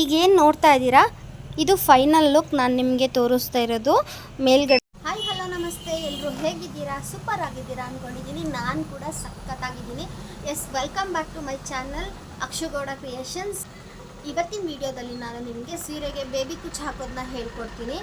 ಈಗೇನು ನೋಡ್ತಾ ಇದ್ದೀರಾ? ಇದು ಫೈನಲ್ ಲುಕ್ ನಾನು ನಿಮಗೆ ತೋರಿಸ್ತಾ ಇರೋದು. ಮೇಲ್ಗಡೆ ಹಾಯ್ ಹಲೋ ನಮಸ್ತೆ. ಎಲ್ಲರೂ ಹೇಗಿದ್ದೀರಾ? ಸೂಪರ್ ಆಗಿದ್ದೀರಾ ಅಂದ್ಕೊಂಡಿದ್ದೀನಿ ನಾನು ಕೂಡ ಸಖತ್ತಾಗಿದ್ದೀನಿ. Yes welcome back to my channel Akshu Gowda creations ಇವತ್ತಿನ ವಿಡಿಯೋದಲ್ಲಿ ನಾನು ನಿಮಗೆ ಸೀರೆಗೆ ಬೇಬಿ ಕುಚ್ಚು ಹಾಕೋದನ್ನ ಹೇಳ್ಕೊಡ್ತೀನಿ.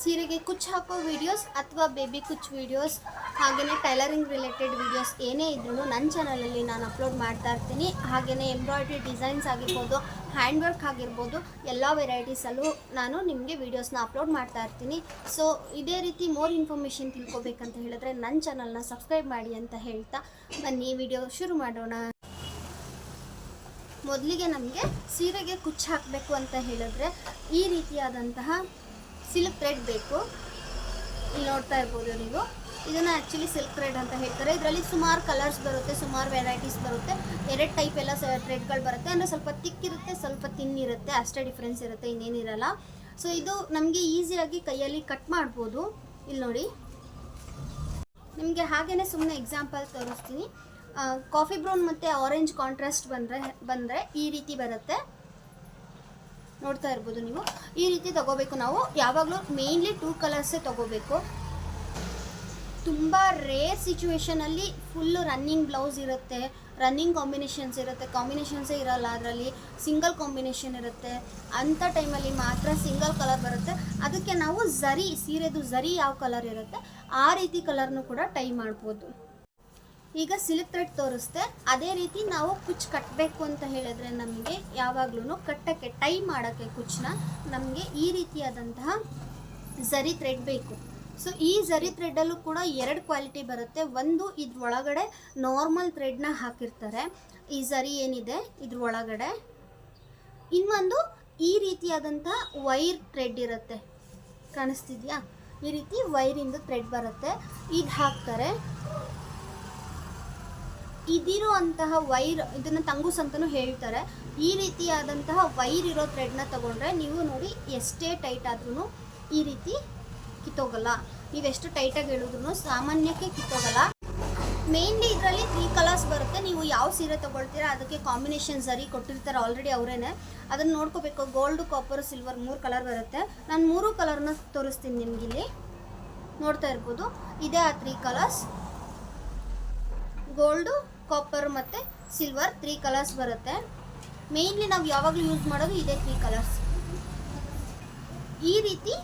ಸೀರೆಗೆ ಕುಚ್ಚು ಹಾಕೋ ವಿಡಿಯೋಸ್ ಅಥವಾ ಬೇಬಿ ಕುಚ್ ವಿಡಿಯೋಸ್ ಹಾಗೆಯೇ ಟೈಲರಿಂಗ್ ರಿಲೇಟೆಡ್ ವಿಡಿಯೋಸ್ ಏನೇ ಇದ್ರೂ ನನ್ನ ಚಾನಲಲ್ಲಿ ನಾನು ಅಪ್ಲೋಡ್ ಮಾಡ್ತಾ ಇರ್ತೀನಿ. ಹಾಗೆಯೇ ಎಂಬ್ರಾಯ್ಡ್ರಿ ಡಿಸೈನ್ಸ್ ಆಗಿರ್ಬೋದು ಹ್ಯಾಂಡ್ ವರ್ಕ್ ಆಗಿರ್ಬೋದು, ಎಲ್ಲ ವೆರೈಟೀಸಲ್ಲೂ ನಾನು ನಿಮಗೆ ವೀಡಿಯೋಸ್ನ ಅಪ್ಲೋಡ್ ಮಾಡ್ತಾ ಇರ್ತೀನಿ. ಸೊ ಇದೇ ರೀತಿ ಮೋರ್ ಇನ್ಫಾರ್ಮೇಷನ್ ತಿಳ್ಕೊಬೇಕಂತ ಹೇಳಿದ್ರೆ ನನ್ನ ಚಾನಲ್ನ ಸಬ್ಸ್ಕ್ರೈಬ್ ಮಾಡಿ ಅಂತ ಹೇಳ್ತಾ ಬನ್ನಿ ವಿಡಿಯೋ ಶುರು ಮಾಡೋಣ. ಮೊದಲಿಗೆ ನಮಗೆ ಸೀರೆಗೆ ಕುಚ್ಚು ಹಾಕಬೇಕು ಅಂತ ಹೇಳಿದ್ರೆ ಈ ರೀತಿಯಾದಂತಹ ಸಿಲ್ಕ್ ಥ್ರೆಡ್ ಬೇಕು. ಇಲ್ಲಿ ನೋಡ್ತಾ ಇರ್ಬೋದು ನೀವು. ಇದನ್ನು ಆ್ಯಕ್ಚುಲಿ ಸಿಲ್ಕ್ ಥ್ರೆಡ್ ಅಂತ ಹೇಳ್ತಾರೆ. ಇದರಲ್ಲಿ ಸುಮಾರು ಕಲರ್ಸ್ ಬರುತ್ತೆ, ಸುಮಾರು ವೆರೈಟೀಸ್ ಬರುತ್ತೆ. ಎರಡು ಟೈಪ್ ಎಲ್ಲ ಥ್ರೆಡ್ಗಳು ಬರುತ್ತೆ. ಅಂದರೆ ಸ್ವಲ್ಪ ತಿಕ್ಕಿರುತ್ತೆ ಸ್ವಲ್ಪ ತಿನ್ ಇರುತ್ತೆ. ಅಷ್ಟೇ ಡಿಫ್ರೆನ್ಸ್ ಇರುತ್ತೆ ಇನ್ನೇನಿರಲ್ಲ ಸೊ ಇದು ನಮಗೆ ಈಸಿಯಾಗಿ ಕೈಯಲ್ಲಿ ಕಟ್ ಮಾಡ್ಬೋದು. ಇಲ್ಲಿ ನೋಡಿ. ನಿಮಗೆ ಹಾಗೇ ಸುಮ್ಮನೆ ಎಕ್ಸಾಂಪಲ್ ತೋರಿಸ್ತೀನಿ. ಕಾಫಿ ಬ್ರೌನ್ ಮತ್ತು ಆರೆಂಜ್ ಕಾಂಟ್ರಾಸ್ಟ್ ಬಂದರೆ ಬಂದರೆ ಈ ರೀತಿ ಬರುತ್ತೆ. ನೋಡ್ತಾ ಇರ್ಬೋದು ನೀವು. ಈ ರೀತಿ ತಗೋಬೇಕು ನಾವು. ಯಾವಾಗಲೂ ಮೇಯ್ನ್ಲಿ ಟೂ ಕಲರ್ಸೇ ತಗೋಬೇಕು. ತುಂಬ ರೇರ್ ಸಿಚುವೇಶನಲ್ಲಿ ಫುಲ್ಲು ರನ್ನಿಂಗ್ ಬ್ಲೌಸ್ ಇರುತ್ತೆ. ರನ್ನಿಂಗ್ ಕಾಂಬಿನೇಷನ್ಸ್ ಇರುತ್ತೆ. ಕಾಂಬಿನೇಷನ್ಸೇ ಇರಲ್ಲ ಅದರಲ್ಲಿ. ಸಿಂಗಲ್ ಕಾಂಬಿನೇಷನ್ ಇರುತ್ತೆ. ಅಂಥ ಟೈಮಲ್ಲಿ ಮಾತ್ರ ಸಿಂಗಲ್ ಕಲರ್ ಬರುತ್ತೆ. ಅದಕ್ಕೆ ನಾವು ಝರಿ ಸೀರೆದು ಝರಿ ಯಾವ ಕಲರ್ ಇರುತ್ತೆ, ಆ ರೀತಿ ಕಲರ್ನು ಕೂಡ ಟೈ ಮಾಡ್ಬೋದು. ಈಗ ಸಿಲ್ಕ್ ಥ್ರೆಡ್ ತೋರಿಸ್ತೆ ಅದೇ ರೀತಿ ನಾವು ಕುಚ್ ಕಟ್ಟಬೇಕು ಅಂತ ಹೇಳಿದ್ರೆ ನಮಗೆ ಯಾವಾಗ್ಲೂ ಕಟ್ಟಕ್ಕೆ ಟೈ ಮಾಡೋಕ್ಕೆ ಕುಚ್ನ ನಮಗೆ ಈ ರೀತಿಯಾದಂತಹ ಝರಿ ಥ್ರೆಡ್ ಬೇಕು. ಸೊ ಈ ಝರಿ ಥ್ರೆಡ್ಡಲ್ಲೂ ಕೂಡ ಎರಡು ಕ್ವಾಲಿಟಿ ಬರುತ್ತೆ. ಒಂದು ಇದ್ರ ಒಳಗಡೆ ನಾರ್ಮಲ್ ಥ್ರೆಡ್ನ ಹಾಕಿರ್ತಾರೆ. ಈ ಝರಿ ಏನಿದೆ? ಇದ್ರ ಒಳಗಡೆ ಇನ್ನೊಂದು ಈ ರೀತಿಯಾದಂತಹ ವೈರ್ ಥ್ರೆಡ್ ಇರುತ್ತೆ. ಕಾಣಿಸ್ತಿದ್ಯಾ? ಈ ರೀತಿ ವೈರಿಂದು ಥ್ರೆಡ್ ಬರುತ್ತೆ. ಇದು ಹಾಕ್ತಾರೆ. ಇದಿರೋ ಅಂತಹ ವೈರ್, ಇದನ್ನ ತಂಗೂಸ್ ಅಂತಲೂ ಹೇಳ್ತಾರೆ. ಈ ರೀತಿಯಾದಂತಹ ವೈರ್ ಇರೋ ಥ್ರೆಡ್ನ ತಗೊಂಡ್ರೆ ನೀವು ನೋಡಿ ಎಷ್ಟೇ ಟೈಟ್ ಆದ್ರೂ ಈ ರೀತಿ ಕಿತ್ತೋಗಲ್ಲ. ನೀವೆಷ್ಟು ಟೈಟಾಗಿ ಹೇಳಿದ್ರು ಸಾಮಾನ್ಯಕ್ಕೆ ಕಿತ್ತೋಗಲ್ಲ. ಮೇನ್ಲಿ ಇದರಲ್ಲಿ ತ್ರೀ ಕಲರ್ಸ್ ಬರುತ್ತೆ. ನೀವು ಯಾವ ಸೀರೆ ತೊಗೊಳ್ತೀರಾ, ಅದಕ್ಕೆ ಕಾಂಬಿನೇಷನ್ ಸರಿ ಕೊಟ್ಟಿರ್ತಾರೆ ಆಲ್ರೆಡಿ ಅವರೇನೆ. ಅದನ್ನು ನೋಡ್ಕೋಬೇಕು. ಗೋಲ್ಡ್ ಕಾಪರ್ ಸಿಲ್ವರ್ ಮೂರು ಕಲರ್ ಬರುತ್ತೆ. ನಾನು ಮೂರು ಕಲರ್ನ ತೋರಿಸ್ತೀನಿ ನಿಮಗಿಲ್ಲಿ. ನೋಡ್ತಾ ಇರ್ಬೋದು. ಇದೇ ಆ ತ್ರೀ ಕಲರ್ಸ್ ಗೋಲ್ಡು ಕಾಪರ್ ಮತ್ತು ಸಿಲ್ವರ್ ತ್ರೀ ಕಲರ್ಸ್ ಬರುತ್ತೆ. ಮೇಯ್ನ್ಲಿ ನಾವು ಯಾವಾಗಲೂ ಯೂಸ್ ಮಾಡೋದು ಇದೇ ತ್ರೀ ಕಲರ್ಸ್ ಈ ರೀತಿ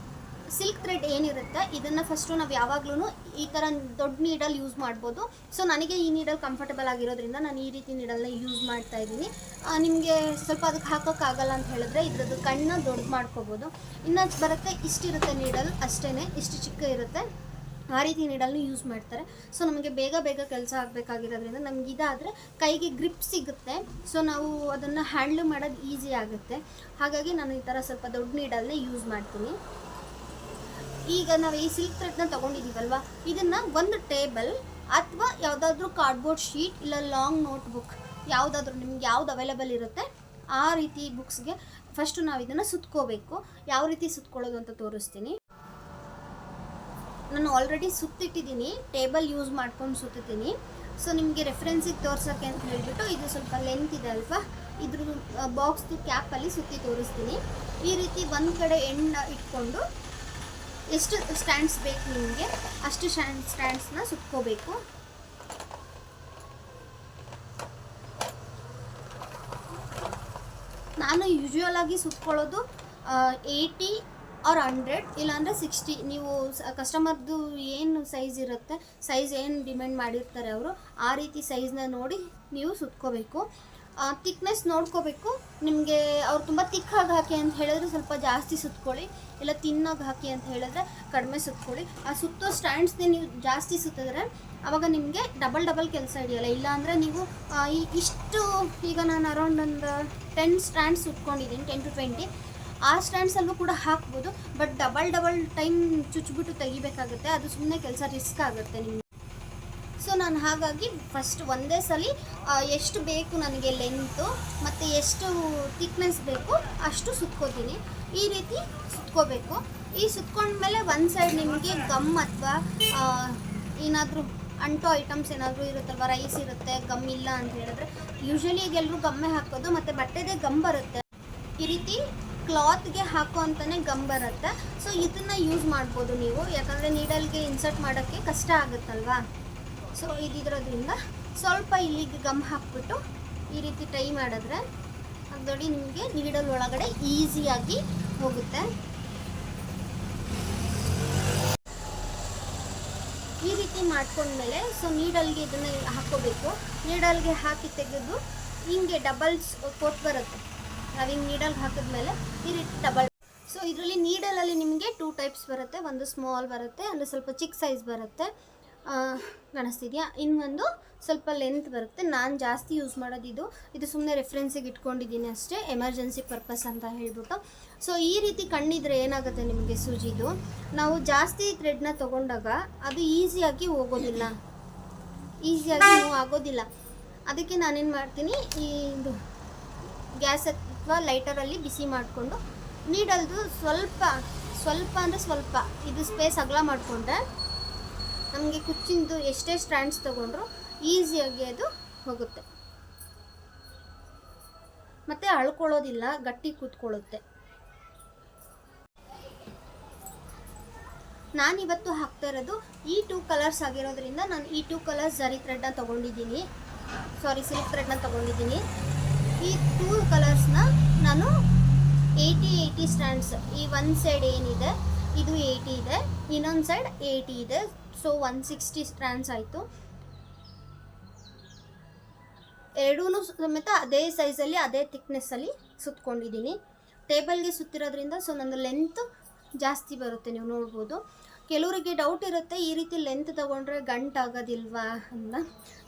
ಸಿಲ್ಕ್ ಥ್ರೆಡ್ ಏನಿರುತ್ತೆ, ಇದನ್ನು ಫಸ್ಟು ನಾವು ಯಾವಾಗ್ಲೂ ಈ ಥರ ದೊಡ್ಡ ನೀಡಲ್ ಯೂಸ್ ಮಾಡ್ಬೋದು. ಸೊ ನನಗೆ ಈ ನೀಡಲ್ ಕಂಫರ್ಟಬಲ್ ಆಗಿರೋದ್ರಿಂದ ನಾನು ಈ ರೀತಿ ನೀಡಲ್ನ ಯೂಸ್ ಮಾಡ್ತಾ ಇದ್ದೀನಿ. ನಿಮಗೆ ಸ್ವಲ್ಪ ಅದಕ್ಕೆ ಹಾಕೋಕ್ಕಾಗಲ್ಲ ಅಂತ ಹೇಳಿದ್ರೆ ಇದ್ರದ್ದು ಕಣ್ಣ ದೊಡ್ಡ ಮಾಡ್ಕೋಬೋದು. ಇನ್ನೊಂದು ಬರುತ್ತೆ, ಇಷ್ಟಿರುತ್ತೆ ನೀಡಲ್ ಅಷ್ಟೇ ಇಷ್ಟು ಚಿಕ್ಕ ಇರುತ್ತೆ. ಆ ರೀತಿ ನೀಡಲ್ಲೂ ಯೂಸ್ ಮಾಡ್ತಾರೆ. ಸೊ ನಮಗೆ ಬೇಗ ಬೇಗ ಕೆಲಸ ಆಗಬೇಕಾಗಿರೋದ್ರಿಂದ ನಮ್ಗೆ ಇದಾದರೆ ಕೈಗೆ ಗ್ರಿಪ್ ಸಿಗುತ್ತೆ. ಸೊ ನಾವು ಅದನ್ನು ಹ್ಯಾಂಡ್ಲ್ ಮಾಡೋದು ಈಸಿ ಆಗುತ್ತೆ. ಹಾಗಾಗಿ ನಾನು ಈ ಥರ ಸ್ವಲ್ಪ ದೊಡ್ಡ ನೀಡಲ್ನೇ ಯೂಸ್ ಮಾಡ್ತೀನಿ. ಈಗ ನಾವು ಈ ಸಿಲ್ಕ್ ಥ್ರೆಡ್ನ ತೊಗೊಂಡಿದ್ದೀವಲ್ವ ಇದನ್ನು ಒಂದು ಟೇಬಲ್ ಅಥವಾ ಯಾವುದಾದ್ರೂ ಕಾರ್ಡ್ಬೋರ್ಡ್ ಶೀಟ್ ಇಲ್ಲ ಲಾಂಗ್ ನೋಟ್ ಬುಕ್ ಯಾವುದಾದ್ರೂ ನಿಮ್ಗೆ ಯಾವ್ದು ಅವೈಲೇಬಲ್ ಇರುತ್ತೆ, ಆ ರೀತಿ ಬುಕ್ಸ್ಗೆ ಫಸ್ಟು ನಾವು ಇದನ್ನು ಸುತ್ಕೋಬೇಕು. ಯಾವ ರೀತಿ ಸುತ್ಕೊಳ್ಳೋದು ಅಂತ ತೋರಿಸ್ತೀನಿ. ನಾನು ಆಲ್ರೆಡಿ ಸುತ್ತಿಟ್ಟಿದ್ದೀನಿ ಟೇಬಲ್ ಯೂಸ್ ಮಾಡ್ಕೊಂಡು ಸುತ್ತಿದ್ದೀನಿ. ಸೊ ನಿಮಗೆ ರೆಫರೆನ್ಸಿಗೆ ತೋರ್ಸೋಕ್ಕೆ ಅಂತ ಹೇಳಿಬಿಟ್ಟು ಇದು ಸ್ವಲ್ಪ ಲೆಂತ್ ಇದೆ ಅಲ್ವಾ? ಇದ್ರ ಬಾಕ್ಸ್ದು ಕ್ಯಾಪಲ್ಲಿ ಸುತ್ತಿ ತೋರಿಸ್ತೀನಿ. ಈ ರೀತಿ ಒಂದು ಕಡೆ ಎಣ್ಣ ಇಟ್ಕೊಂಡು ಎಷ್ಟು ಸ್ಟ್ಯಾಂಡ್ಸ್ ಬೇಕು ನಿಮಗೆ, ಅಷ್ಟು ಸ್ಟ್ಯಾಂಡ್ ಸ್ಟ್ಯಾಂಡ್ಸ್ನ ಸುತ್ಕೋಬೇಕು. ನಾನು ಯೂಶುವಲ್ ಆಗಿ ಸುತ್ಕೊಳ್ಳೋದು ಏಯ್ಟಿ ಆರ್ ಹಂಡ್ರೆಡ್ ಇಲ್ಲಾಂದರೆ ಸಿಕ್ಸ್ಟಿ ನೀವು ಕಸ್ಟಮರ್ದು ಏನು ಸೈಜ್ ಇರುತ್ತೆ ಸೈಜ್ ಏನು ಡಿಮ್ಯಾಂಡ್ ಮಾಡಿರ್ತಾರೆ ಅವರು, ಆ ರೀತಿ ಸೈಜ್ನ ನೋಡಿ ನೀವು ಸುತ್ಕೋಬೇಕು. ತಿಕ್ನೆಸ್ ನೋಡ್ಕೋಬೇಕು. ನಿಮಗೆ ಅವ್ರು ತುಂಬ ತಿಕ್ಕಾಗಿ ಹಾಕಿ ಅಂತ ಹೇಳಿದ್ರೆ ಸ್ವಲ್ಪ ಜಾಸ್ತಿ ಸುತ್ಕೊಳ್ಳಿ. ಇಲ್ಲ ತಿನ್ನಾಗಿ ಹಾಕಿ ಅಂತ ಹೇಳಿದ್ರೆ ಕಡಿಮೆ ಸುತ್ಕೊಳ್ಳಿ. ಆ, ಸುತ್ತೋ ಸ್ಟ್ಯಾಂಡ್ಸ್ನೇ ನೀವು ಜಾಸ್ತಿ ಸುತ್ತಿದ್ರೆ ಅವಾಗ ನಿಮಗೆ ಡಬಲ್ ಡಬಲ್ ಕೆಲಸ ಹಿಡಿಯಲ್ಲ. ಇಲ್ಲಾಂದರೆ ನೀವು ಈ ಇಷ್ಟು, ಈಗ ನಾನು ಅರೌಂಡ್ ಒಂದು ಟೆನ್ ಸ್ಟ್ಯಾಂಡ್ಸ್ ಸುತ್ಕೊಂಡಿದ್ದೀನಿ ಟೆನ್ ಟು ಟ್ವೆಂಟಿ ಆ ಸ್ಟ್ಯಾಂಡ್ಸಲ್ಲೂ ಕೂಡ ಹಾಕ್ಬೋದು ಬಟ್ ಡಬಲ್ ಡಬಲ್ ಟೈಮ್ ಚುಚ್ಬಿಟ್ಟು ತೆಗಿಬೇಕಾಗುತ್ತೆ. ಅದು ಸುಮ್ಮನೆ ಕೆಲಸ ರಿಸ್ಕ್ ಆಗುತ್ತೆ ನಿಮಗೆ. ಸೊ ನಾನು ಹಾಗಾಗಿ ಫಸ್ಟ್ ಒಂದೇ ಸಲ ಎಷ್ಟು ಬೇಕು ನನಗೆ ಲೆಂತು ಮತ್ತು ಎಷ್ಟು ಥಿಕ್ನೆಸ್ ಬೇಕು ಅಷ್ಟು ಸುತ್ಕೋತೀನಿ. ಈ ರೀತಿ ಸುತ್ಕೋಬೇಕು. ಈ ಸುತ್ಕೊಂಡ್ಮೇಲೆ ಒಂದು ಸೈಡ್ ನಿಮಗೆ ಗಮ್ ಅಥವಾ ಏನಾದರೂ ಅಂಟೋ ಐಟಮ್ಸ್ ಏನಾದರೂ ಇರುತ್ತಲ್ವ ರೈಸ್ ಇರುತ್ತೆ ಗಮ್ ಇಲ್ಲ ಅಂತ ಹೇಳಿದ್ರೆ ಯೂಶ್ವಲಿ ಈಗ ಎಲ್ಲರೂ ಗಮ್ಮೆ ಹಾಕೋದು, ಮತ್ತು ಬಟ್ಟೆದೇ ಗಮ್ ಬರುತ್ತೆ. ಈ ರೀತಿ ಕ್ಲಾತ್ಗೆ ಹಾಕೋ ಅಂತಾನೆ ಗಮ್ ಬರುತ್ತೆ. ಸೊ ಇದನ್ನ ಯೂಸ್ ಮಾಡ್ಬೋದು ನೀವು. ಯಾಕಂದರೆ ನೀಡಲ್ಗೆ ಇನ್ಸರ್ಟ್ ಮಾಡೋಕ್ಕೆ ಕಷ್ಟ ಆಗುತ್ತಲ್ವಾ? ಸೊ ಇದಿರೋದ್ರಿಂದ ಸ್ವಲ್ಪ ಇಲ್ಲಿಗೆ ಗಮ್ ಹಾಕ್ಬಿಟ್ಟು ಈ ರೀತಿ ಟ್ರೈ ಮಾಡಿದ್ರೆ ಅದು ನೋಡಿ ನಿಮಗೆ ನೀಡಲ್ ಒಳಗಡೆ ಈಸಿಯಾಗಿ ಹೋಗುತ್ತೆ. ಈ ರೀತಿ ಮಾಡ್ಕೊಂಡ್ಮೇಲೆ ಸೊ ನೀಡಲ್ಗೆ ಇದನ್ನು ಹಾಕೋಬೇಕು ನೀಡಲ್ಗೆ ಹಾಕಿ ತೆಗೆದು ಹಿಂಗೆ ಡಬಲ್ಸ್ ಕೊಟ್ಟು ಬರುತ್ತೆ. ನಾವು ನೀಡಲ್ ಹಾಕಿದ್ಮೇಲೆ ಈ ರೀತಿ ಡಬಲ್ ಸೊ ಇದರಲ್ಲಿ ನೀಡಲಲ್ಲಿ ನಿಮಗೆ ಟೂ ಟೈಪ್ಸ್ ಬರುತ್ತೆ. ಒಂದು ಸ್ಮಾಲ್ ಬರುತ್ತೆ ಅಂದರೆ ಸ್ವಲ್ಪ ಚಿಕ್ಕ ಸೈಜ್ ಬರುತ್ತೆ. ಕಾಣಿಸ್ತಿದೆಯಾ? ಇನ್ನೊಂದು ಸ್ವಲ್ಪ ಲೆಂತ್ ಬರುತ್ತೆ. ನಾನು ಜಾಸ್ತಿ ಯೂಸ್ ಮಾಡೋದು ಇದು ಇದು ಸುಮ್ಮನೆ ರೆಫ್ರೆನ್ಸಿಗೆ ಇಟ್ಕೊಂಡಿದ್ದೀನಿ ಅಷ್ಟೇ. ಎಮರ್ಜೆನ್ಸಿ ಪರ್ಪಸ್ ಅಂತ ಹೇಳ್ಬಿಟ್ಟು. ಸೊ ಈ ರೀತಿ ಕಣ್ಣಿದ್ರೆ ಏನಾಗುತ್ತೆ ನಿಮಗೆ ಸೂಜಿದು? ನಾವು ಜಾಸ್ತಿ ಥ್ರೆಡ್ನ ತೊಗೊಂಡಾಗ ಅದು ಈಸಿಯಾಗಿ ಹೋಗೋದಿಲ್ಲ. ಈಸಿಯಾಗಿ ಆಗೋದಿಲ್ಲ. ಅದಕ್ಕೆ ನಾನೇನು ಮಾಡ್ತೀನಿ? ಈ ಇದು ಗ್ಯಾಸ್ ಅಥವಾ ಲೈಟರಲ್ಲಿ ಬಿಸಿ ಮಾಡಿಕೊಂಡು ನೀಡಲ್ದು ಸ್ವಲ್ಪ ಸ್ವಲ್ಪ ಅಂದರೆ ಸ್ವಲ್ಪ ಇದು ಸ್ಪೇಸ್ ಅಗಲ ಮಾಡಿಕೊಂಡ್ರೆ ನಮಗೆ ಕುಚ್ಚಿಂದು ಎಷ್ಟೇ ಸ್ಟ್ಯಾಂಡ್ಸ್ ತೊಗೊಂಡ್ರು ಈಸಿಯಾಗಿ ಅದು ಹೋಗುತ್ತೆ. ಮತ್ತು ಅಳ್ಕೊಳ್ಳೋದಿಲ್ಲ, ಗಟ್ಟಿ ಕೂತ್ಕೊಳ್ಳುತ್ತೆ. ನಾನಿವತ್ತು ಹಾಕ್ತಾ ಇರೋದು ಈ ಟೂ ಕಲರ್ಸ್ ಆಗಿರೋದ್ರಿಂದ ನಾನು ಈ ಟೂ ಕಲರ್ಸ್ ಜರಿ ಥ್ರೆಡ್ನ ತೊಗೊಂಡಿದ್ದೀನಿ. ಸಾರಿ ಸಿಲ್ಕ್ ಥ್ರೆಡ್ನ ತೊಗೊಂಡಿದ್ದೀನಿ. ಈ ಟೂ ಕಲರ್ಸ್ನ ನಾನು ಏಯ್ಟಿ ಏಯ್ಟಿ ಸ್ಟ್ಯಾಂಡ್ಸ್ ಈ ಒಂದು ಸೈಡ್ ಏನಿದೆ, ಇದು ಏಯ್ಟಿ ಇದೆ, ಇನ್ನೊಂದು ಸೈಡ್ ಏಯ್ಟಿ ಇದೆ. ಸೊ ಒನ್ ಸಿಕ್ಸ್ಟಿ ಸ್ಟ್ಯಾಂಡ್ಸ್ ಆಯಿತು. ಎರಡೂ ಸಮೇತ ಅದೇ ಸೈಜಲ್ಲಿ ಅದೇ ಥಿಕ್ನೆಸ್ಸಲ್ಲಿ ಸುತ್ಕೊಂಡಿದ್ದೀನಿ. ಟೇಬಲ್ಗೆ ಸುತ್ತಿರೋದ್ರಿಂದ ಸೊ ನನ್ನ ಲೆಂತ್ ಜಾಸ್ತಿ ಬರುತ್ತೆ, ನೀವು ನೋಡ್ಬೋದು. ಕೆಲವರಿಗೆ ಡೌಟ್ ಇರುತ್ತೆ, ಈ ರೀತಿ ಲೆಂತ್ ತೊಗೊಂಡ್ರೆ ಗಂಟು ಆಗೋದಿಲ್ವಾ ಅಂತ.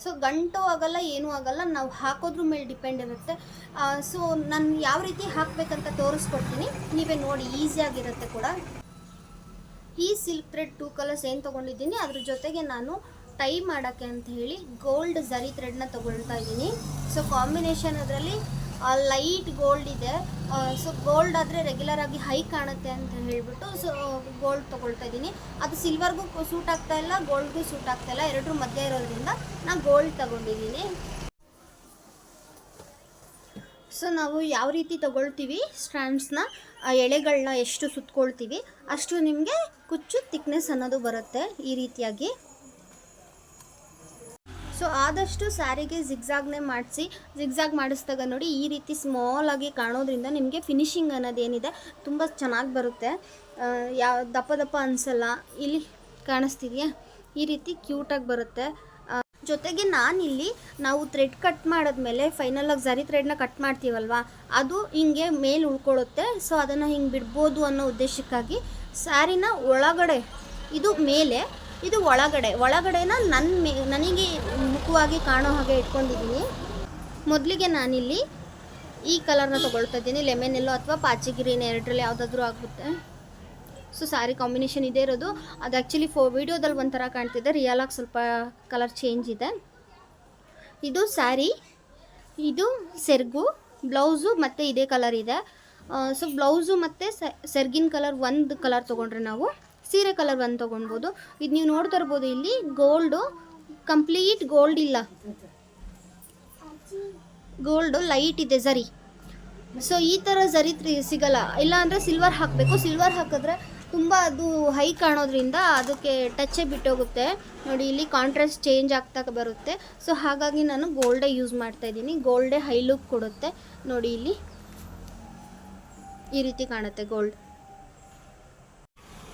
ಸೊ ಗಂಟು ಆಗಲ್ಲ, ಏನೂ ಆಗಲ್ಲ, ನಾವು ಹಾಕೋದ್ರ ಮೇಲೆ ಡಿಪೆಂಡ್ ಇರುತ್ತೆ. ಸೊ ನಾನು ಯಾವ ರೀತಿ ಹಾಕಬೇಕಂತ ತೋರಿಸ್ಕೊಡ್ತೀನಿ. ನೀವೇ ನೋಡಿ ಈಸಿಯಾಗಿರುತ್ತೆ ಕೂಡ. ಈ ಸಿಲ್ಕ್ ಥ್ರೆಡ್ ಟೂ ಕಲರ್ಸ್ ಏನು ತೊಗೊಂಡಿದ್ದೀನಿ, ಅದ್ರ ಜೊತೆಗೆ ನಾನು ಟೈ ಮಾಡೋಕ್ಕೆ ಅಂತ ಹೇಳಿ ಗೋಲ್ಡ್ ಝರಿ ಥ್ರೆಡ್ನ ತೊಗೊಳ್ತಾ ಇದ್ದೀನಿ. ಸೊ ಕಾಂಬಿನೇಷನ್ ಅದರಲ್ಲಿ ಲೈಟ್ ಗೋಲ್ಡ್ ಇದೆ. ಸೊ ಗೋಲ್ಡ್ ಆದರೆ ರೆಗ್ಯುಲರ್ ಆಗಿ ಹೈ ಕಾಣುತ್ತೆ ಅಂತ ಹೇಳ್ಬಿಟ್ಟು ಸೊ ಗೋಲ್ಡ್ ತೊಗೊಳ್ತಾ ಇದ್ದೀನಿ. ಅದು ಸಿಲ್ವರ್ಗೂ ಸೂಟ್ ಆಗ್ತಾ ಇಲ್ಲ ಗೋಲ್ಡ್ಗೂ ಸೂಟ್ ಆಗ್ತಾ ಇಲ್ಲ. ಎರಡರ ಮಧ್ಯೆ ಇರೋದ್ರಿಂದ ನಾನು ಗೋಲ್ಡ್ ತೊಗೊಂಡಿದ್ದೀನಿ. ಸೊ ನಾವು ಯಾವ ರೀತಿ ತಗೊಳ್ತೀವಿ ಸ್ಟ್ಯಾಂಡ್ಸ್ನ ಎಳೆಗಳನ್ನ ಎಷ್ಟು ಸುತ್ಕೊಳ್ತೀವಿ? ಅಷ್ಟು ನಿಮಗೆ ಕುಚ್ಚು ತಿಕ್ನೆಸ್ ಅನ್ನೋದು ಬರುತ್ತೆ ಈ ರೀತಿಯಾಗಿ. ಸೊ ಆದಷ್ಟು ಸ್ಯಾರಿಗೆ ಜಿಗ್ಜಾಗ್ನೇ ಮಾಡಿಸಿ, ಜಿಗ್ಜಾಗ್ ಮಾಡಿಸ್ದಾಗ ನೋಡಿ ಈ ರೀತಿ ಸ್ಮಾಲ್ ಆಗಿ ಕಾಣೋದ್ರಿಂದ ನಿಮಗೆ ಫಿನಿಶಿಂಗ್ ಅನ್ನೋದೇನಿದೆ ತುಂಬ ಚೆನ್ನಾಗಿ ಬರುತ್ತೆ. ಯಾವ ದಪ್ಪ ದಪ್ಪ ಅನಿಸಲ್ಲ. ಇಲ್ಲಿ ಕಾಣಿಸ್ತಿದೆಯಾ? ಈ ರೀತಿ ಕ್ಯೂಟಾಗಿ ಬರುತ್ತೆ. ಜೊತೆಗೆ ನಾನಿಲ್ಲಿ ನಾವು ಥ್ರೆಡ್ ಕಟ್ ಮಾಡಿದ್ಮೇಲೆ ಫೈನಲಾಗಿ ಝರಿ ಥ್ರೆಡ್ನ ಕಟ್ ಮಾಡ್ತೀವಲ್ವ? ಅದು ಹಿಂಗೆ ಮೇಲೆ ಉಳ್ಕೊಳ್ಳುತ್ತೆ. ಸೊ ಅದನ್ನು ಹಿಂಗೆ ಬಿಡ್ಬೋದು ಅನ್ನೋ ಉದ್ದೇಶಕ್ಕಾಗಿ ಸ್ಯಾರಿನ ಒಳಗಡೆ, ಇದು ಮೇಲೆ ಇದು ಒಳಗಡೆ. ಒಳಗಡೆನ ನನ್ನ ಮೇ, ನನಗೆ ಮುಖವಾಗಿ ಕಾಣೋ ಹಾಗೆ ಇಟ್ಕೊಂಡಿದ್ದೀನಿ. ಮೊದಲಿಗೆ ನಾನಿಲ್ಲಿ ಈ ಕಲರ್ನ ತೊಗೊಳ್ತಾ ಇದ್ದೀನಿ. ಲೆಮೆನ್ ಎಲ್ಲೋ ಅಥವಾ ಪಾಚಿ ಗ್ರೀನ್ ಎರಡರಲ್ಲಿ ಯಾವುದಾದ್ರೂ ಆಗುತ್ತೆ. ಸೊ ಸಾರಿ ಕಾಂಬಿನೇಷನ್ ಇದೇ ಇರೋದು. ಅದು ಆ್ಯಕ್ಚುಲಿ ಫೋ, ವಿಡಿಯೋದಲ್ಲಿ ಒಂಥರ ಕಾಣ್ತಿದೆ. ರಿಯಲಾಗಿ ಸ್ವಲ್ಪ ಕಲರ್ ಚೇಂಜ್ ಇದೆ. ಇದು ಸ್ಯಾರಿ ಇದು ಸೆರ್ಗು, ಬ್ಲೌಸು ಮತ್ತು ಇದೇ ಕಲರ್ ಇದೆ. ಸೊ ಬ್ಲೌಸು ಮತ್ತು ಸೆರ್ಗಿನ ಕಲರ್ ಒಂದು ಕಲರ್ ತೊಗೊಂಡ್ರೆ ನಾವು ಸೀರೆ ಕಲರ್ ಒಂದು ತೊಗೊಳ್ಬೋದು ಇದು ನೀವು ನೋಡ್ತಾ ಇರ್ಬೋದು ಇಲ್ಲಿ ಗೋಲ್ಡು ಕಂಪ್ಲೀಟ್ ಗೋಲ್ಡ್ ಇಲ್ಲ. ಗೋಲ್ಡು ಲೈಟ್ ಇದೆ ಸರಿ. ಸೊ ಈ ಥರ ಸರಿ ಸಿಗಲ್ಲ. ಇಲ್ಲ ಅಂದರೆ ಸಿಲ್ವರ್ ಹಾಕಬೇಕು. ಸಿಲ್ವರ್ ಹಾಕಿದ್ರೆ ತುಂಬ ಅದು ಹೈ ಕಾಣೋದ್ರಿಂದ ಅದಕ್ಕೆ ಟಚ್ಚೇ ಬಿಟ್ಟೋಗುತ್ತೆ. ನೋಡಿ, ಇಲ್ಲಿ ಕಾಂಟ್ರಾಸ್ಟ್ ಚೇಂಜ್ ಆಗ್ತಾ ಬರುತ್ತೆ. ಸೊ ಹಾಗಾಗಿ ನಾನು ಗೋಲ್ಡೇ ಯೂಸ್ ಮಾಡ್ತಾ ಇದ್ದೀನಿ. ಗೋಲ್ಡೇ ಹೈ ಲುಕ್ ಕೊಡುತ್ತೆ. ನೋಡಿ, ಇಲ್ಲಿ ಈ ರೀತಿ ಕಾಣುತ್ತೆ ಗೋಲ್ಡ್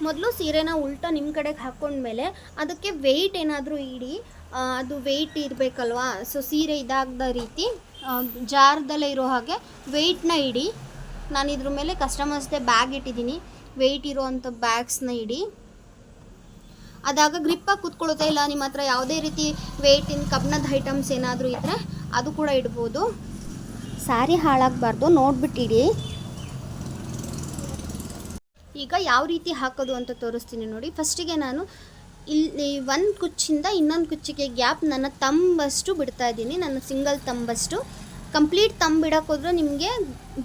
ಮೊದಲು ಸೀರೆನ ಉಲ್ಟಾ ನಿಮ್ಮ ಕಡೆಗೆ ಹಾಕ್ಕೊಂಡ್ಮೇಲೆ ಅದಕ್ಕೆ ವೆಯ್ಟ್ ಏನಾದರೂ ಇಡಿ. ಅದು ವೆಯ್ಟ್ ಇರಬೇಕಲ್ವಾ? ಸೊ ಸೀರೆ ಇದಾಗದ ರೀತಿ ಜಾರದಲ್ಲೇ ಇರೋ ಹಾಗೆ ವೆಯ್ಟ್ನ ಇಡಿ. ನಾನು ಇದ್ರ ಮೇಲೆ ಕಸ್ಟಮರ್ಸ್ದೇ ಬ್ಯಾಗ್ ಇಟ್ಟಿದ್ದೀನಿ. ವೆಯ್ಟ್ ಇರೋವಂಥ ಬ್ಯಾಗ್ಸ್ನ ಇಡಿ. ಅದಾಗ ಗ್ರಿಪ್ಪಾಗಿ ಕೂತ್ಕೊಳ್ಳುತ್ತೆ ಇಲ್ಲ ನಿಮ್ಮ ಹತ್ರ ಯಾವುದೇ ರೀತಿ ವೆಯ್ಟಿನ ಕಬ್ಣದ ಐಟಮ್ಸ್ ಏನಾದರೂ ಇದ್ದರೆ ಅದು ಕೂಡ ಇಡ್ಬೋದು. ಸ್ಯಾರಿ ಹಾಳಾಗಬಾರ್ದು ನೋಡ್ಬಿಟ್ಟು ಇಡಿ. ಈಗ ಯಾವ ರೀತಿ ಹಾಕೋದು ಅಂತ ತೋರಿಸ್ತೀನಿ ನೋಡಿ. ಫಸ್ಟಿಗೆ ನಾನು ಇಲ್ಲಿ ಒಂದು ಕುಚ್ಚಿಂದ ಇನ್ನೊಂದು ಕುಚ್ಚಿಗೆ ಗ್ಯಾಪ್ ನನ್ನ ತಂಬಷ್ಟು ಬಿಡ್ತಾ ಇದ್ದೀನಿ. ನನ್ನ ಸಿಂಗಲ್ ತಂಬಷ್ಟು. ಕಂಪ್ಲೀಟ್ ತಂಬ್ ಬಿಡೋಕ್ಕೋದ್ರೆ ನಿಮಗೆ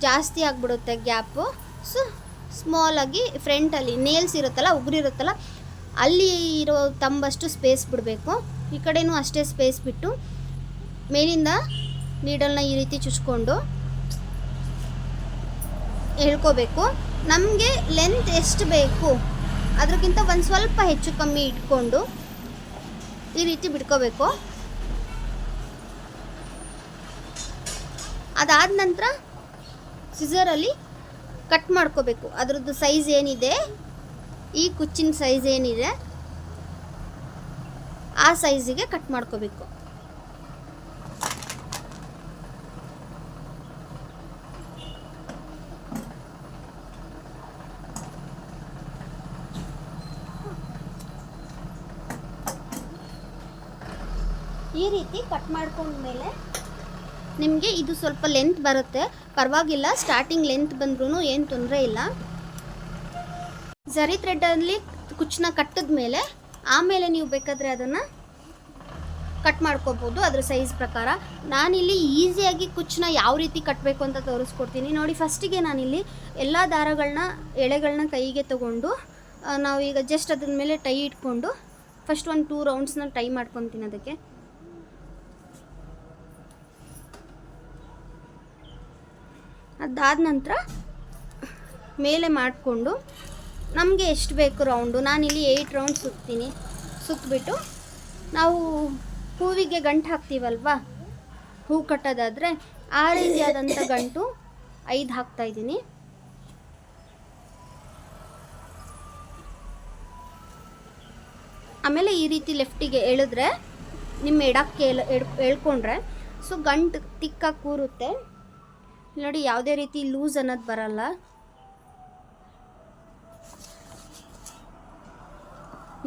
ಜಾಸ್ತಿ ಆಗಿಬಿಡುತ್ತೆ ಗ್ಯಾಪು. ಸೊ ಸ್ಮಾಲಾಗಿ ಫ್ರಂಟಲ್ಲಿ ನೇಲ್ಸ್ ಇರುತ್ತಲ್ಲ ಉಗುರಿರುತ್ತಲ್ಲ ಅಲ್ಲಿ ಇರೋ ತಂಬಷ್ಟು ಸ್ಪೇಸ್ ಬಿಡಬೇಕು. ಈ ಕಡೆನೂ ಅಷ್ಟೇ ಸ್ಪೇಸ್ ಬಿಟ್ಟು ಮೇಲಿಂದ ನೀಡಲ್ನ ಈ ರೀತಿ ಚುಚ್ಕೊಂಡು ಹೇಳ್ಕೋಬೇಕು. ನಮಗೆ ಲೆಂತ್ ಎಷ್ಟು ಬೇಕು? ಅದಕ್ಕಿಂತ ಒಂದು ಸ್ವಲ್ಪ ಹೆಚ್ಚು ಕಮ್ಮಿ ಇಟ್ಕೊಂಡು ಈ ರೀತಿ ಬಿಟ್ಕೋಬೇಕು. ಅದಾದ ನಂತರ ಸಿಸರಲ್ಲಿ ಕಟ್ ಮಾಡ್ಕೋಬೇಕು. ಅದರದ್ದು ಸೈಜ್ ಏನಿದೆ? ಈ ಕುಚ್ಚಿನ ಸೈಜ್ ಏನಿದೆ? ಆ ಸೈಜಿಗೆ ಕಟ್ ಮಾಡ್ಕೋಬೇಕು. ಈ ರೀತಿ ಕಟ್ ಮಾಡ್ಕೊಂಡ್ಮೇಲೆ ನಿಮಗೆ ಇದು ಸ್ವಲ್ಪ ಲೆಂತ್ ಬರುತ್ತೆ. ಪರವಾಗಿಲ್ಲ ಸ್ಟಾರ್ಟಿಂಗ್ ಲೆಂತ್ ಬಂದ್ರೂ ಏನು ತೊಂದರೆ ಇಲ್ಲ. ಜರಿ ಥ್ರೆಡ್ಡಲ್ಲಿ ಕುಚ್ಚನ್ನ ಕಟ್ಟಿದ ಮೇಲೆ ಆಮೇಲೆ ನೀವು ಬೇಕಾದರೆ ಅದನ್ನು ಕಟ್ ಮಾಡ್ಕೋಬೋದು, ಅದ್ರ ಸೈಜ್ ಪ್ರಕಾರ. ನಾನಿಲ್ಲಿ ಈಸಿಯಾಗಿ ಕುಚ್ಚನ್ನ ಯಾವ ರೀತಿ ಕಟ್ಟಬೇಕು ಅಂತ ತೋರಿಸ್ಕೊಡ್ತೀನಿ. ನೋಡಿ ಫಸ್ಟಿಗೆ ನಾನಿಲ್ಲಿ ಎಲ್ಲ ದಾರಗಳನ್ನ ಎಳೆಗಳನ್ನ ಕೈಗೆ ತಗೊಂಡು ನಾವು ಈಗ ಜಸ್ಟ್ ಅದ್ರ ಮೇಲೆ ಟೈ ಇಟ್ಕೊಂಡು ಫಸ್ಟ್ ಒಂದು ಟೂ ರೌಂಡ್ಸ್ನ ಟೈ ಮಾಡ್ಕೊತೀನಿ ಅದಕ್ಕೆ. ಅದಾದ ನಂತರ ಮೇಲೆ ಮಾಡಿಕೊಂಡು ನಮಗೆ ಎಷ್ಟು ಬೇಕು ರೌಂಡು ನಾನಿಲ್ಲಿ ಏಯ್ಟ್ ರೌಂಡ್ ಸುತ್ತೀನಿ. ಸುತ್ತಬಿಟ್ಟು ನಾವು ಹೂವಿಗೆ ಗಂಟು ಹಾಕ್ತೀವಲ್ವ? ಹೂ ಕಟ್ಟೋದಾದರೆ ಆ ರೀತಿಯಾದಂಥ ಗಂಟು ಐದು ಹಾಕ್ತಾ ಇದ್ದೀನಿ. ಆಮೇಲೆ ಈ ರೀತಿ ಲೆಫ್ಟಿಗೆ ಎಳೆದ್ರೆ ನಿಮ್ಮ ಎಡಕ್ಕೆ ಎಳ್ ಎಡ್ ಎಳ್ಕೊಂಡ್ರೆ, ಸೊ ಗಂಟು ತಿಕ್ಕಾಗಿ ಕೂರುತ್ತೆ. ನೋಡಿ, ಯಾವುದೇ ರೀತಿ ಲೂಸ್ ಅನ್ನೋದು ಬರಲ್ಲ.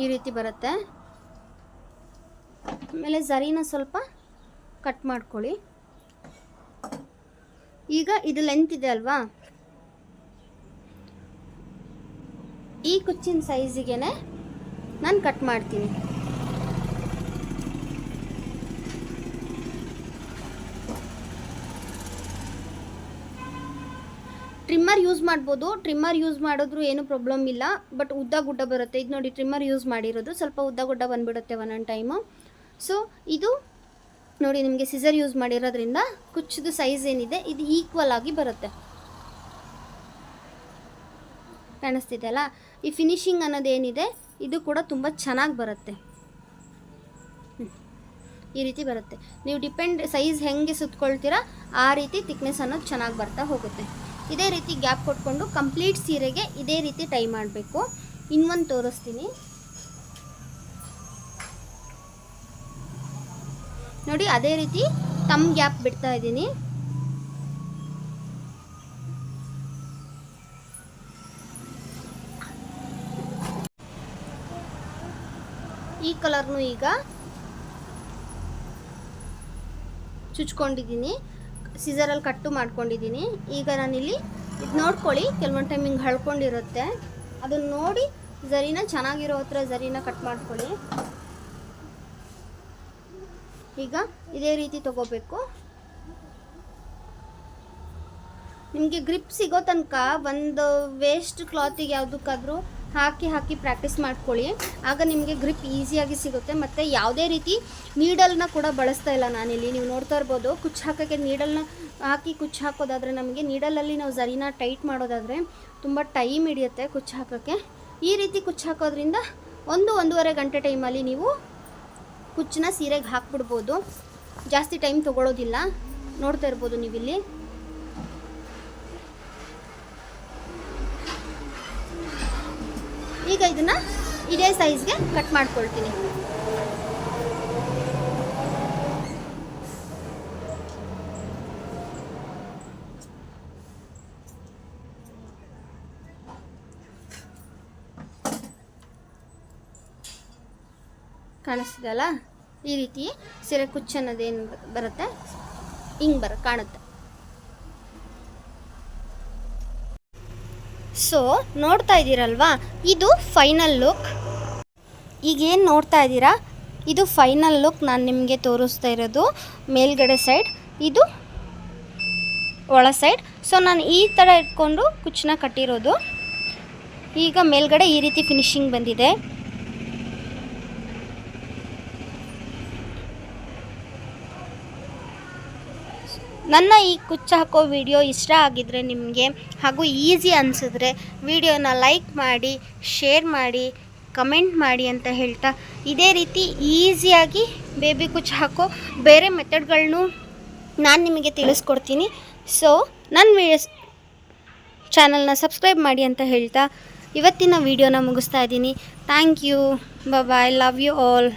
ಈ ರೀತಿ ಬರುತ್ತೆ. ಆಮೇಲೆ ಜರಿನ ಸ್ವಲ್ಪ ಕಟ್ ಮಾಡ್ಕೊಳ್ಳಿ. ಈಗ ಇದು ಲೆಂತ್ ಇದೆ ಅಲ್ವಾ? ಈ ಕುಚ್ಚಿನ ಸೈಜಿಗೆ ನಾನು ಕಟ್ ಮಾಡ್ತೀನಿ. ಟ್ರಿಮ್ಮರ್ ಯೂಸ್ ಮಾಡ್ಬೋದು. ಟ್ರಿಮ್ಮರ್ ಯೂಸ್ ಮಾಡಿದ್ರು ಏನು ಪ್ರಾಬ್ಲಮ್ ಇಲ್ಲ. ಬಟ್ ಉದ್ದ ಗುಡ್ಡ ಬರುತ್ತೆ. ಇದು ನೋಡಿ ಟ್ರಿಮ್ಮರ್ ಯೂಸ್ ಮಾಡಿರೋದು. ಸ್ವಲ್ಪ ಉದ್ದ ಗುಡ್ಡ ಬಂದ್ಬಿಡುತ್ತೆ ಒಂದೊಂದು ಟೈಮು ಸೊ ಇದು ನೋಡಿ ನಿಮಗೆ ಸಿಸರ್ ಯೂಸ್ ಮಾಡಿರೋದ್ರಿಂದ ಕುಚ್ಚದು ಸೈಜ್ ಏನಿದೆ, ಇದು ಈಕ್ವಲ್ ಆಗಿ ಬರುತ್ತೆ. ಕಾಣಿಸ್ತಿದೆ ಅಲ್ಲ? ಈ ಫಿನಿಶಿಂಗ್ ಅನ್ನೋದೇನಿದೆ ಇದು ಕೂಡ ತುಂಬ ಚೆನ್ನಾಗಿ ಬರುತ್ತೆ. ಈ ರೀತಿ ಬರುತ್ತೆ. ನೀವು ಡಿಪೆಂಡ್ ಸೈಜ್ ಹೆಂಗೆ ಸುತ್ಕೊಳ್ತೀರಾ, ಆ ರೀತಿ ತಿಕ್ನೆಸ್ ಅನ್ನೋದು ಚೆನ್ನಾಗಿ ಬರ್ತಾ ಹೋಗುತ್ತೆ. ಇದೇ ರೀತಿ ಗ್ಯಾಪ್ ಕೊಟ್ಕೊಂಡು ಕಂಪ್ಲೀಟ್ ಸೀರೆಗೆ ಇದೇ ರೀತಿ ಟೈ ಮಾಡಬೇಕು. ಇನ್ನೊಂದು ತೋರಿಸ್ತೀನಿ. ನೋಡಿ, ಅದೇ ರೀತಿ ತಮ್ಮ ಗ್ಯಾಪ್ ಬಿಡ್ತಾ ಇದ್ದೀನಿ. ಈ ಕಲರ್ನು ಈಗ ಚುಚ್ಕೊಂಡಿದ್ದೀನಿ. ಸಿಸರಲ್ಲಿ ಕಟ್ಟು ಮಾಡ್ಕೊಂಡಿದ್ದೀನಿ. ಈಗ ನಾನಿಲ್ಲಿ ಇದು ನೋಡ್ಕೊಳ್ಳಿ, ಕೆಲವೊಂದು ಟೈಮ್ ಹಿಂಗೆ ಹಳ್ಕೊಂಡಿರುತ್ತೆ ಅದನ್ನು ನೋಡಿ ಜರಿನ ಚೆನ್ನಾಗಿರೋ ಹತ್ರ ಜರಿನ ಕಟ್ ಮಾಡ್ಕೊಳ್ಳಿ. ಈಗ ಇದೇ ರೀತಿ ತಗೋಬೇಕು. ನಿಮಗೆ ಗ್ರಿಪ್ ಸಿಗೋ ತನಕ ಒಂದು ವೇಸ್ಟ್ ಕ್ಲಾತಿಗೆ ಯಾವುದಕ್ಕಾದ್ರೂ ಹಾಕಿ ಹಾಕಿ ಪ್ರಾಕ್ಟೀಸ್ ಮಾಡ್ಕೊಳ್ಳಿ. ಆಗ ನಿಮಗೆ ಗ್ರಿಪ್ ಈಸಿಯಾಗಿ ಸಿಗುತ್ತೆ. ಮತ್ತು ಯಾವುದೇ ರೀತಿ ನೀಡಲ್ನ ಕೂಡ ಬಳಸ್ತಾ ಇಲ್ಲ ನಾನಿಲ್ಲಿ. ನೀವು ನೋಡ್ತಾ ಇರ್ಬೋದು, ಕುಚ್ಚು ಹಾಕೋಕ್ಕೆ ನೀಡಲ್ನ ಹಾಕಿ ಕುಚ್ಚು ಹಾಕೋದಾದರೆ ನಮಗೆ ನೀಡಲಲ್ಲಿ ನಾವು ಜರಿನ ಟೈಟ್ ಮಾಡೋದಾದರೆ ತುಂಬ ಟೈಮ್ ಹಿಡಿಯುತ್ತೆ ಕುಚ್ಚು ಹಾಕೋಕ್ಕೆ. ಈ ರೀತಿ ಕುಚ್ಚು ಹಾಕೋದ್ರಿಂದ ಒಂದು ಒಂದೂವರೆ ಗಂಟೆ ಟೈಮಲ್ಲಿ ನೀವು ಕುಚ್ಚನ್ನ ಸೀರೆಗೆ ಹಾಕ್ಬಿಡ್ಬೋದು. ಜಾಸ್ತಿ ಟೈಮ್ ತೊಗೊಳೋದಿಲ್ಲ. ನೋಡ್ತಾ ಇರ್ಬೋದು ನೀವಿಲ್ಲಿ. ಈಗ ಇದನ್ನ ಇದೇ ಸೈಜ್ಗೆ ಕಟ್ ಮಾಡ್ಕೊಳ್ತೀನಿ. ಕಾಣಿಸ್ತಿದೆಯಲ್ಲ ಈ ರೀತಿ ಸೀರೆ ಕುಚ್ಚನ್ನೋದೇನು ಬರುತ್ತೆ? ಹಿಂಗೆ ಬರ, ಕಾಣುತ್ತೆ. ಸೊ, ನೋಡ್ತಾ ಇದ್ದೀರಲ್ವಾ? ಇದು ಫೈನಲ್ ಲುಕ್ ಈಗೇನು ನೋಡ್ತಾ ಇದ್ದೀರಾ? ಇದು ಫೈನಲ್ ಲುಕ್ ನಾನು ನಿಮಗೆ ತೋರಿಸ್ತಾ ಇರೋದು. ಮೇಲ್ಗಡೆ ಸೈಡ್ ಇದು ಒಳ ಸೈಡ್ ಸೊ ನಾನು ಈ ಥರ ಇಟ್ಕೊಂಡು ಕುಚ್ಚನ್ನ ಕಟ್ಟಿರೋದು. ಈಗ ಮೇಲ್ಗಡೆ ಈ ರೀತಿ ಫಿನಿಶಿಂಗ್ ಬಂದಿದೆ. ನನ್ನ ಈ ಕುಚ್ಚು ಹಾಕೋ ವಿಡಿಯೋ ಇಷ್ಟ ಆಗಿದ್ರೆ ನಿಮಗೆ ಹಾಗೂ ಈಸಿ ಅನಿಸಿದ್ರೆ ವಿಡಿಯೋನ ಲೈಕ್ ಮಾಡಿ ಶೇರ್ ಮಾಡಿ ಕಮೆಂಟ್ ಮಾಡಿ ಅಂತ ಹೇಳ್ತಾ ಇದೇ ರೀತಿ ಈಸಿಯಾಗಿ ಬೇಬಿ ಕುಚ್ಚು ಹಾಕೋ ಬೇರೆ ಮೆಥಡ್ಗಳನ್ನೂ ನಾನು ನಿಮಗೆ ತಿಳಿಸ್ಕೊಡ್ತೀನಿ. ಸೊ ನನ್ನ ವಿಡಿಯೋಸ್ ಚಾನಲ್ನ ಸಬ್ಸ್ಕ್ರೈಬ್ ಮಾಡಿ ಅಂತ ಹೇಳ್ತಾ ಇವತ್ತಿನ ವಿಡಿಯೋನ ಮುಗಿಸ್ತಾ ಇದ್ದೀನಿ. Thank you bye love you all